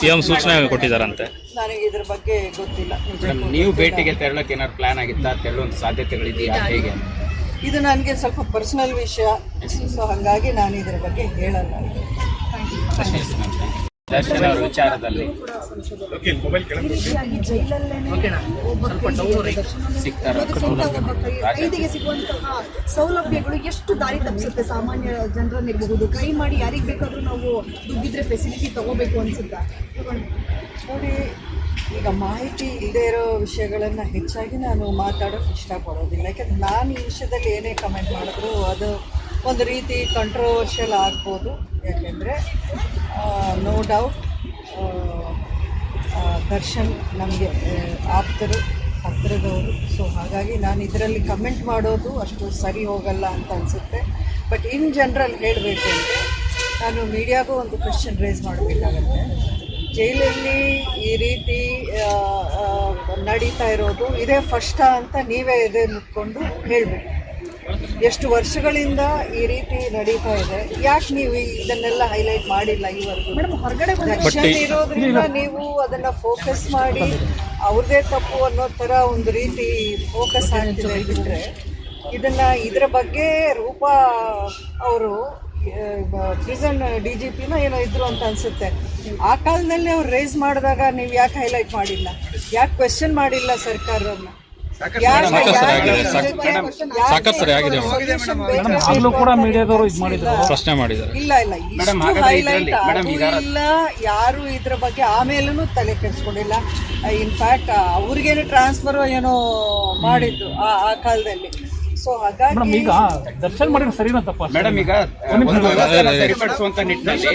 CM ಸೂಚನೆ ಕೊಟ್ಟಿದ್ದಾರಂತೆ. ನನಗೆ ಇದ್ರ ಬಗ್ಗೆ ಗೊತ್ತಿಲ್ಲ. ಮೇಡಮ್ ನೀವು. ಭೇಟಿಗೆ ತೆರಳಕ್ಕೆ ಏನಾದ್ರು ಪ್ಲಾನ್ ಆಗಿತ್ತಾ? ತೆರಳುವಂತ ಸಾಧ್ಯತೆಗಳಿದೆಯಾ? ಹೇಗೆ? ಇದು ನನಗೆ ಸ್ವಲ್ಪ ಪರ್ಸನಲ್ ವಿಷಯ. ಸೊ ಹಾಗಾಗಿ ನಾನು ಇದ್ರ ಬಗ್ಗೆ ಹೇಳಲ್ಲ. ದರ್ಶನ್ ಅವರ ವಿಚಾರದಲ್ಲಿ. ಜೈಲಲ್ಲೇನೆ ಸಿಗ್ತಾರ? ಕೈದಿಗೆ ಸಿಗುವಂತಹ ಸೌಲಭ್ಯಗಳು ಎಷ್ಟು ದಾರಿ ತಪ್ಪಿಸುತ್ತೆ ಸಾಮಾನ್ಯ ಜನರನ್ನಿರಬಹುದು ಕೈ ಮಾಡಿ ಯಾರಿಗೆ ಬೇಕಾದ್ರೂ ನಾವು ದುಡ್ಡಿದ್ರೆ ಫೆಸಿಲಿಟಿ ತಗೋಬೇಕು ಅನಿಸುತ್ತಾ? ನೋಡಿ, ಈಗ ಮಾಹಿತಿ ಇಲ್ಲದೆ ಇರೋ ವಿಷಯಗಳನ್ನು ಹೆಚ್ಚಾಗಿ ನಾನು ಮಾತಾಡೋಕೆ ಇಷ್ಟಪಡೋದಿಲ್ಲ. ಯಾಕಂದ್ರೆ ನಾನು ಈ ವಿಷಯದಲ್ಲಿ ಏನೇ ಕಮೆಂಟ್ ಮಾಡಿದ್ರು ಅದು ಒಂದು ರೀತಿ ಕಂಟ್ರೋವರ್ಷಿಯಲ್ ಆಗ್ಬೋದು. ಯಾಕೆಂದರೆ ನೋ ಡೌಟ್ ದರ್ಶನ್ ನಮಗೆ ಆಪ್ತರು, ಹತ್ತಿರದವರು. ಸೊ ಹಾಗಾಗಿ ನಾನು ಇದರಲ್ಲಿ ಕಮೆಂಟ್ ಮಾಡೋದು ಅಷ್ಟು ಸರಿ ಹೋಗಲ್ಲ ಅಂತ ಅನಿಸುತ್ತೆ. ಬಟ್ ಇನ್ ಜನರಲ್ ಹೇಳಬೇಕು ಅಂದರೆ ನಾನು ಮೀಡಿಯಾಗೂ ಒಂದು ಕ್ವೆಶನ್ ರೇಸ್ ಮಾಡಬೇಕಾಗತ್ತೆ. ಜೈಲಲ್ಲಿ ಈ ರೀತಿ ನಡೀತಾ ಇರೋದು ಇದೇ ಫಸ್ಟಾ ಅಂತ ನೀವೇ ಇದೇ ಮುಟ್ಕೊಂಡು ಹೇಳಬೇಕು. ಎಷ್ಟು ವರ್ಷಗಳಿಂದ ಈ ರೀತಿ ನಡೀತಾ ಇದೆ ಯಾಕೆ ನೀವು ಇದನ್ನೆಲ್ಲ ಹೈಲೈಟ್ ಮಾಡಿಲ್ಲ ಈವರೆಗೂ? ಮೇಡಮ್ ಹೊರಗಡೆ ದರ್ಶನ್ ಇರೋದ್ರಿಂದ ನೀವು ಅದನ್ನ ಫೋಕಸ್ ಮಾಡಿ ಅವ್ರದೇ ತಪ್ಪು ಅನ್ನೋ ತರ ಒಂದು ರೀತಿ ಫೋಕಸ್ ಆಗ್ತಿದೆ ಇದನ್ನ ಇದರ ಬಗ್ಗೆ ರೂಪ ಅವರು ಪ್ರಿಸನ್ ಡಿ ಜಿ ಪಿನ ಏನೋ ಇದ್ರು ಅಂತ ಅನ್ಸುತ್ತೆ. ಆ ಕಾಲದಲ್ಲಿ ಅವ್ರು ರೇಸ್ ಮಾಡಿದಾಗ ನೀವು ಯಾಕೆ ಹೈಲೈಟ್ ಮಾಡಿಲ್ಲ? ಯಾಕೆ ಕ್ವೆಶನ್ ಮಾಡಿಲ್ಲ ಸರ್ಕಾರವನ್ನ ಯಾಕೆ- ಸರಿ ಆಗಿದೆ. ಸಾಕ್- ಇದಕ್ಕೆ ಯಾಕೆ ಸಾಕಷ್ಟು ಸರಿ ಆಗಿದೆ. solution ಮೇಡಮ್ ಕೂಡ ಮೀಡಿಯಾದವರು ಇದು ಮಾಡಿದ್ರು ಪ್ರಶ್ನೆ ಮಾಡಿದ್ದಾರೆ. ಇಲ್ಲ ಇಲ್ಲ. ಆಗೂ ಈಗ- ಇಲ್ಲ ಯಾರು ಇದ್ರ ಬಗ್ಗೆ ಆಮೇಲೂ ತಲೆ ಕೆಡಿಸ್ಕೊಂಡಿಲ್ಲ. ಇನ್ಫ್ಯಾಕ್ಟ್ ಅವ್ರಿಗೇನು ಟ್ರಾನ್ಸ್ಫರ್ ಏನೋ ಮಾಡಿದ್ರು ಆ ಆ ಕಾಲದಲ್ಲಿ. ಸೊ ಮೇಡಮ್ ಹಾಗಾಗಿ ಈಗ ದರ್ಶನ್ ಮಾಡಿದ್ರೆ ಸರಿನಾ ತಪ್ಪ ಮೇಡಮ್ ಈಗ ಒಂದು ವ್ಯವಸ್ಥೆನ ಸರಿಪಡಿಸುವಂತ ನಿಟ್ಟಿನಲ್ಲಿ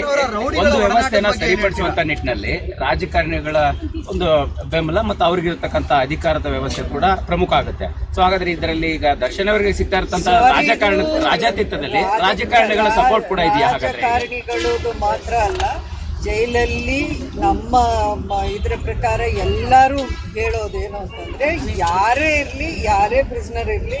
ಒಂದು ವ್ಯವಸ್ಥೆನ ಸರಿಪಡಿಸುವಂತ ನಿಟ್ಟಿನಲ್ಲಿ ರಾಜಕಾರಣಿಗಳ ಒಂದು ಬೆಂಬಲ ಮತ್ತು ಅವ್ರಿಗಿರ್ತಕ್ಕಂಥ ಅಧಿಕಾರದ ವ್ಯವಸ್ಥೆ ಕೂಡ ಪ್ರಮುಖ ಆಗುತ್ತೆ. ಸೊ ಹಾಗಾದ್ರೆ ಇದರಲ್ಲಿ ಈಗ ದರ್ಶನ್ ಅವರಿಗೆ ಸಿಗ್ತಾ ಇರತಕ್ಕಂತ ರಾಜಕಾರಣ ರಾಜಾತೀತದಲ್ಲಿ ರಾಜಕಾರಣಿಗಳ ಸಪೋರ್ಟ್ ಕೂಡ ಇದೆಯಾ ಹಾಗಾದ್ರೆ? ರಾಜಕಾರಣಿಗಳದು ಮಾತ್ರ ಅಲ್ಲ ಜೈಲಲ್ಲಿ ನಮ್ಮ ಮ- ಇದ್ರ ಪ್ರಕಾರ ಎಲ್ಲರೂ ಹೇಳೋದೇನು ಅಂತಂದ್ರೆ ಯಾರೇ ಇರಲಿ ಯಾರೇ ಪ್ರಿಸ್ನರ್ ಇರಲಿ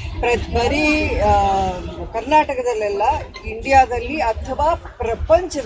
ಬರೀ ಕರ್ನಾಟಕದಲ್ಲೆಲ್ಲ ಇಂಡಿಯಾದಲ್ಲಿ ಅಥವಾ ಪ್ರಪಂಚದ